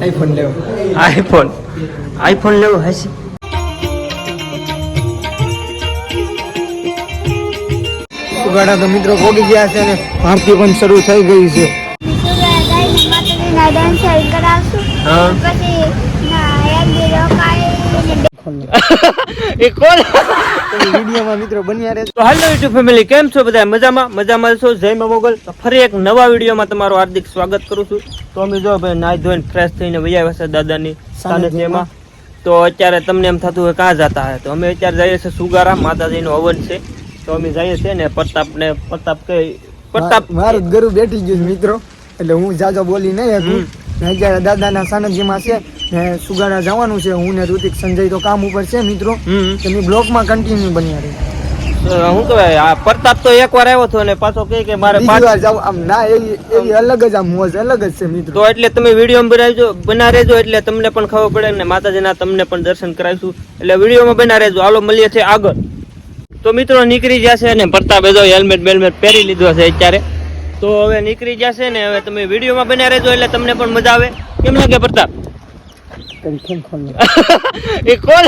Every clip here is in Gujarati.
આઈફોન લેવો. આઈફોન. આઈફોન લેવો હશે. ઉગાડા તો મિત્રો પોગી ગયા છે અને ભારતી પણ શરૂ થઈ ગઈ છે. હા પછી એ કોણ? વિડીયોમાં મિત્રો બન્યા રહે તો હાલો યુટ્યુબ ફેમિલી કેમ છો બધા મજામાં? મજામાં છો? જય મોગલ. તો ફરી એક નવા વિડીયોમાં તમારું હાર્દિક સ્વાગત કરું છું. તો અમે જો ભાઈ ધોઈને ફ્રેશ થઈને વૈયા છે દાદાની સાનિધ્યમાં. તો અત્યારે તમને એમ થતું હોય કાં જતા હે. તો અમે અત્યારે જઈએ છીએ સુગારા માતાજીનું હવન છે. તો અમે જઈએ છીએ ને પ્રતાપ ને પ્રતાપ કે પ્રતાપ મારું જ ગરુ બેઠી ગયું મિત્રો. એટલે હું જાજો બોલી નહીં હતું દાદા ના દાદાના સાનિધ્યમાં છે. ને સુગાડા જવાનું છે. હું ને ઋતિક સંજય તો કામ ઉપર છે મિત્રો. તમે બ્લોકમાં કન્ટિન્યુ બન્યા રહે. તો કહેવાય આ પ્રતાપ તો એકવાર આવ્યો હતો ને પાછો કહે કે મારે પાંચ વાર જાવ આમ ના એ એવી અલગ જ આમ મોજ અલગ જ છે મિત્રો. તો એટલે તમે વીડિયો બનાવજો બના રહેજો એટલે તમને પણ ખબર પડે ને માતાજીના તમને પણ દર્શન કરાવીશું. એટલે વિડીયોમાં બના રહેજો. હાલો મળીએ છે આગળ. તો મિત્રો નીકળી જશે ને પ્રતાપે જો હેલ્મેટ બેલમેટ પહેરી લીધો છે અત્યારે. તો હવે નીકળી જશે ને હવે તમે વિડીયોમાં બના રહેજો એટલે તમને પણ મજા આવે. કેમ લાગે પ્રતાપ? કઈ કેમ ખોલ એ કોણ?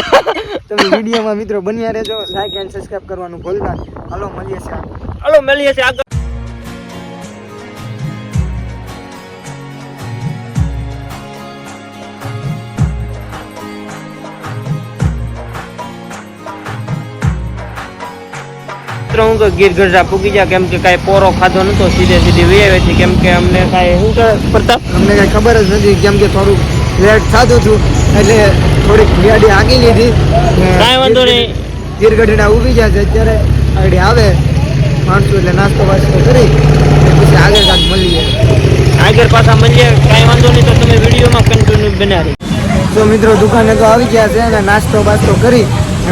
તમે વિડીયોમાં મિત્રો બન્યા રહેજો લાઈક એન્ડ સબસ્ક્રાઇબ કરવાનું ભૂલતા. હાલો મળીએ છીએ હાલો મળીએ છે આગળ. મિત્રો હું તો ગીર ગઢડા પૂકી ગયા કેમ કે કાંઈ પોરો ખાધો નતો સીધે સીધી વી આવી છે કેમ કે અમને કાંઈ શું કરે પ્રતાપ? અમને કઈ ખબર જ નથી કેમ કે થોડુંક લેટ થતું હતું. એટલે થોડીક ગાડી આગી લીધી. કાંઈ વાંધો નહીં. ગીરગઢડા ઊભી છે. અત્યારે આગળ આવે. માણસો એટલે નાસ્તો વાસ્તો કરી. પછી આગળ કાંક મળીએ. આગળ પાછા મળીએ. કાંઈ વાંધો નહીં તો તમે વિડીયોમાં કન્ટિન્યુ બનાવી. તો મિત્રો દુકાને તો આવી ગયા છે અને નાસ્તો બાસ્તો કરી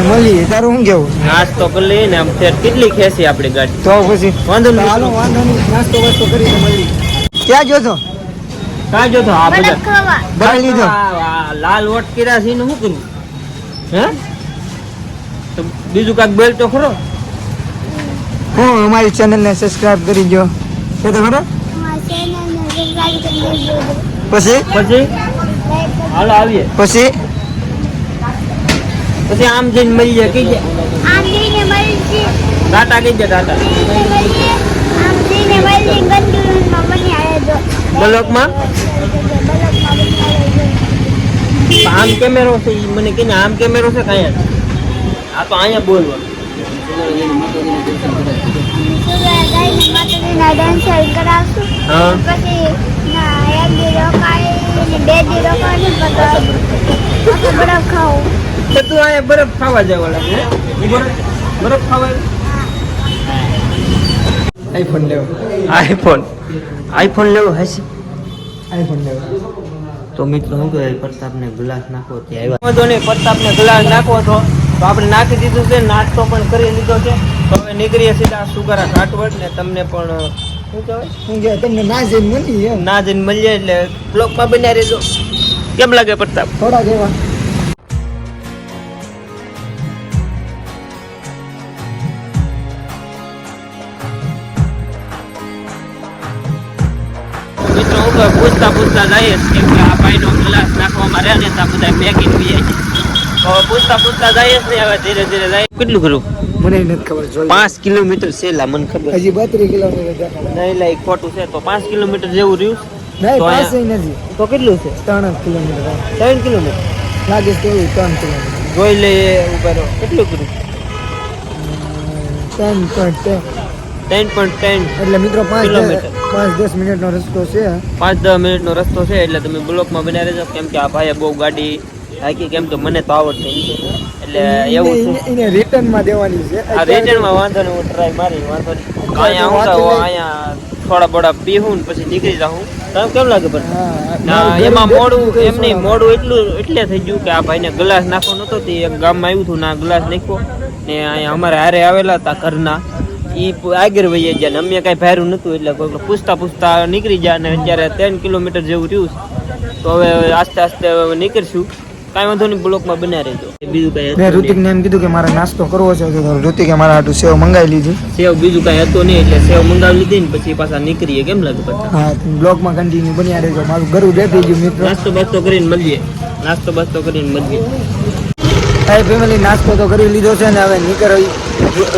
મળીએ. તારું શું કેવું? નાસ્તો કરી લઈએ ને આમ ફેર કેટલી ખેંચી આપણી ગાડી? તો પછી વાંધો નહીં. વાંધો નહીં. નાસ્તો બાસ્તો કરીને મળીએ. ક્યાં ગયો છો? કાંઈ જોતો આ બરફ બધા ખાવા. બાય લીધો. આ- આ લાલ વોટ કર્યા છે એનું શું કર્યું હે? તો બીજું કાંઈક બેલ તો ખરો. હું અમારી ચેનલને સબસ્ક્રાઇબ કરી દો છે તો ખરો? અમારા ચેનલને સબસ્ક્રાઇબ કરી દેજો પછી? પછી? લાઈક કરી હાલો આવીએ. પછી? પછી આમ જઈને મળીએ કઈ જાય આમ જઈને મળીએ. ટાટા કઈ જાય ટાટા જઈને મળીએ. આમ જઈને મળીએ ગંદુમાં બની આવે જો બ્લોકમાં બલકમાં બની આવે જો આમ કેમેરો છે ઈ મને કે આમ કેમેરો છે કાંઈ આ તો અહીંયા બોલવાનું માતાજીના દર્શન કરાવશું હા પછી ના એક દી રોકાઈને બે દી રોકાઈને પછી બરફ ખાવું તો તું અહીંયા બરફ ખાવા જવા લાગે હે? ઈ બરફ બરફ ખાવા આઈફોન લેવો આઈફોન આઈફોન લેવો હશે? આઈફોન લેવો. તો મિત્રો શું કહે પ્રતાપને ગ્લાસ નાખો તે આવ્યા. વાંધો નહીં પ્રતાપને ગ્લાસ નાખો છો. તો આપણે નાખી દીધું છે નાસ્તો પણ કરી લીધો છે. તો હવે નીકળીએ સીધા સુગારા ઘાટવટ ને તમને પણ શું કહેવાય? તમને ના જઈને મળી એમ. ના જઈને મળીએ એટલે બ્લોકમાં બન્યા રહેજો કેમ લાગે પ્રતાપ? થોડા જેવા. કહે પૂછતા પૂછતા જઈએ કેમ કે આ ભાઈનો ગ્લાસ નાખવામાં રહે ને ત્યાં બધા બી જાય. તો પૂછતા પૂછતા જઈએ ને હવે ધીરે ધીરે જાય. કેટલું કરું મને નથી ખબર જોઈ પાંચ કિલોમીટર છે લા મને ખબર. હજી બત્રીસ કિલોમીટર નહીં લા ઈ ખોટું છે. તો પાંચ કિલોમીટર જેવું રહ્યું? નહીં તો અહીંયા- નથી. તો કેટલું છે? ત્રણ કિલોમીટર ત્રણ કિલોમીટર? લાગે છે એવું ત્રણ કિલોમીટર. જોઈ લઈએ ઉપર કેટલું કર્યું ત્રણ પોઈન્ટ ત્રણ પોઈન્ટ ટેન એટલે મિત્રો પાંચ કિલોમીટર. પાંચ દસ મિનિટનો રસ્તો છે. પાંચ દસ મિનિટનો રસ્તો છે એટલે તમે બ્લોકમાં બના રહેજો. કેમ કે આ ભાઈએ બહુ ગાડી હાકી કેમ કે મને તો આવડતી એટલે એવું એને- રિટર્નમાં દેવાની છે. આ રિટર્નમાં વાંધો નહીં હું ટ્રાય મારી વાંધો નહીં. અહીંયા હું અહીંયા થોડા બોડા પીવું પછી નીકળી જાઉં. તમે કેમ લાગે પણ? ના એમાં મોડું એમ નહીં મોડું એટલું એટલે થઈ ગયું કે આ ભાઈને ગ્લાસ નાખવો નતો તે ગામમાં આવ્યું હતું ના ગ્લાસ નાખ્યો. ને અહીંયા અમારે હારે આવેલા હતા ઘરના. એ આગળ વહી ગયા અમે કાંઈ ભાર્યું નતું એટલે કોઈ પૂછતા પૂછતા નીકળી ગયા ને અત્યારે ત્રણ કિલોમીટર જેવું રહ્યું તો હવે આસ્તે આસ્તે હવે નીકળશું. કાંઈ વાંધો નહીં બ્લોકમાં બન્યા રહેજો. બીજું કાંઈ મેં ઋતિકને એમ કીધું કે મારે નાસ્તો કરવો છે તો ઋતિકે મારા હાટું સેવ મંગાવી લીધી. સેવ બીજું કાંઈ હતું નહીં એટલે સેવ મંગાવી લીધી ને પછી પાછા નીકળીએ. કેમ લાગે પછી? હા બ્લોગમાં કન્ટિન્યુ બન્યા રહેજો. મારું ઘરું બેઠી ગયું મિત્રો. નાસ્તો બાસ્તો કરીને મળીએ. નાસ્તો બાસ્તો કરીને મળીએ. હા ફેમિલી નાસ્તો તો કરી લીધો છે ને હવે નીકળી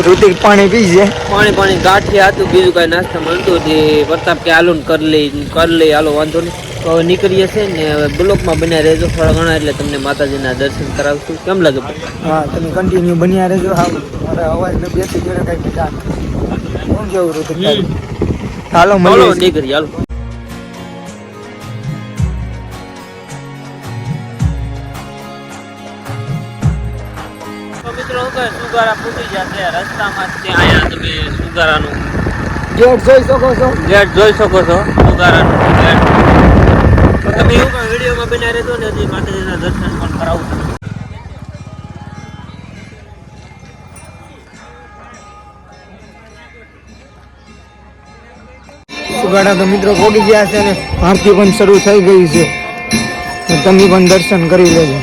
ઋતિક પાણી પી છે. પાણી પાણી ગાંઠિયા હતું બીજું કાંઈ નાસ્તા મળતું હતી પ્રતાપ કે હાલો ને કરી લઈ કરી લઈ હાલો વાંધો નહીં. તો હવે નીકળીએ છે ને હવે બ્લોકમાં બન્યા રહેજો થોડા ઘણા એટલે તમને માતાજીના દર્શન કરાવશું. કેમ લાગે હા તમે કન્ટિન્યુ બન્યા રહેજો. હા મારે અવાજ ને બેસી જોડે કઈ મજા કેવું ઋતિક હાલો મળો નીકળી હાલો. સુગારા ફૂટી રસ્તામાં જ ત્યાં આયા તમે સુગારાનું ગેટ જોઈ શકો છો. ગેટ જોઈ શકો છો સુગારાનું ગેટ. તો તમે એવું કહો વિડીયોમાં બન્યા રહેજો ને હજી માતાજીના દર્શન પણ કરાવું છું. સુગાડા તો મિત્રો પોગી ગયા છે ને આરતી પણ શરૂ થઈ ગઈ છે. તમે પણ દર્શન કરી લેજો.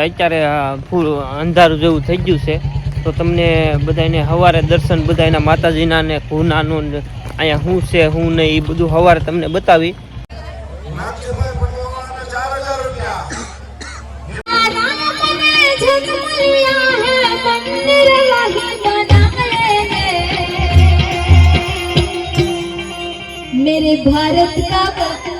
અત્યારે આ ફૂલ અંધારું જેવું થઈ ગયું છે તો તમને બધાને સવારે દર્શન બધાના માતાજીના ને ભૂનાનું ને અહીંયા શું છે શું નહીં એ બધું સવારે તમને બતાવી मेरे भारत का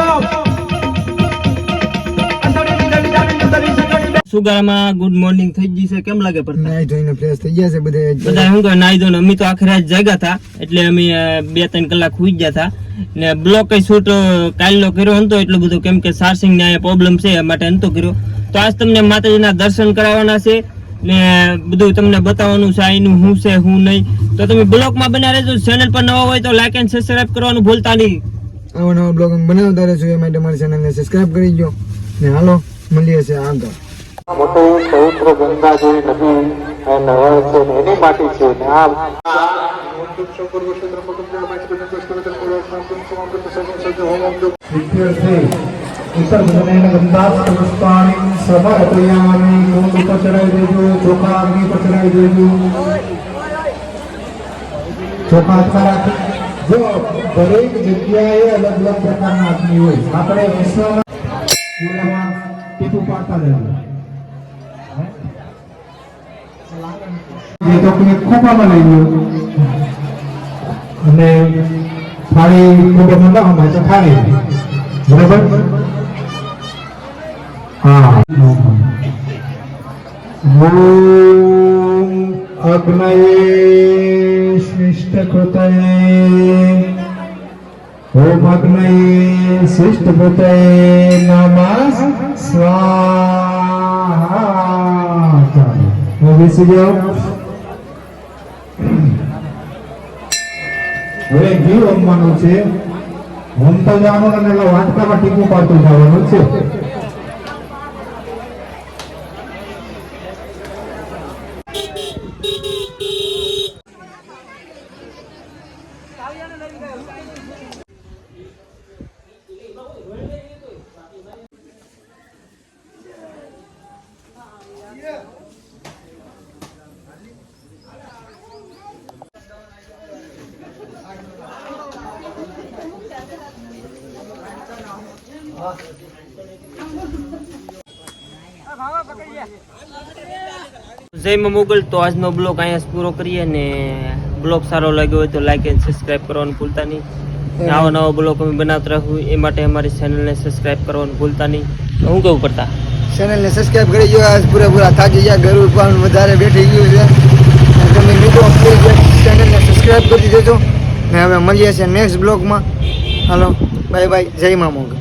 સુગારામાં ગુડ મોર્નિંગ થઈ ગઈ છે. કેમ લાગે પડતા નાઈ ધોઈને ફ્રેશ થઈ ગયા છે બધે બધા શું કહે? નાઈ ધોઈને અમે તો આખી રાત જાગ્યા હતા. એટલે અમે બે ત્રણ કલાક સુઈ ગયા હતા. ને બ્લોક શૂટ કાલનો કર્યો હતો. એટલું બધું કેમ કે ચાર્જિંગ ને પ્રોબ્લેમ છે એ માટે નતો કર્યો. તો આજ તમને માતાજીના દર્શન કરાવવાના છે. ને બધું તમને બતાવવાનું છે આનું શું છે શું નહીં. તો તમે બ્લોકમાં બના રહેજો. ચેનલ પર નવા હોય તો લાઈક એન્ડ સબસ્ક્રાઇબ કરવાનું ભૂલતા નહીં. આવા નવા બ્લોગ બનાવતા રહેશો. એ માટે મારી ચેનલને સબસ્ક્રાઇબ કરી દો ને હાલો મળીએ છીએ આગળ. મોટી પવિત્ર ગંગા જેવી નદી નહેર છે એની માટી છે ને આ ઉત્તર બધાને ગંદાસ પુષ્પાણી સમર્પયામિ કુંડ ઉપર ચડાવી દેજો દરેક જગ્યાએ અલગ અલગ પ્રકારના અગ્નિ હોય આપણે વિશ્વમાં ટીપું પાડતા રહેવું. જે તો કોઈ ખોપામાં લઈ ગયો અને થાળી ખોબામાં ના હોય તો થાળી. બરાબર? હા. અગ્નયે કૃતયે. ઓમ અગ્નયે શિષ્ટકૃતયે નમઃ. સ્વાહા. ચાલો હવે બેસી જાઓ હવે ઘી રમવાનું છે ઘૂમતો જવાનું અને એટલે વાંચકામાં ટીપું પાડતું જવાનું છે જય મોગલ. તો આજનો બ્લોગ અહીંયા પૂરો કરીએ ને બ્લોગ સારો લાગ્યો હોય તો લાઈક એન્ડ સબસ્ક્રાઇબ કરવાનું ભૂલતા નહીં. આવા નવા બ્લોગ અમે બનાવતા રહું એ માટે અમારી ચેનલને સબસ્ક્રાઇબ કરવાનું ભૂલતા નહીં. હું કેવું કરતા? ચેનલને સબસ્ક્રાઇબ કરી ગયો, આજ પૂરેપૂરા થાકી ગયા, ઘર પણ વધારે બેઠી ગયું છે. તમે મિત્રો ચેનલને સબસ્ક્રાઈબ કરી દેજો. ને હવે મળીએ છીએ નેક્સ્ટ બ્લોગમાં હાલો બાય બાય જય મા મોગલ.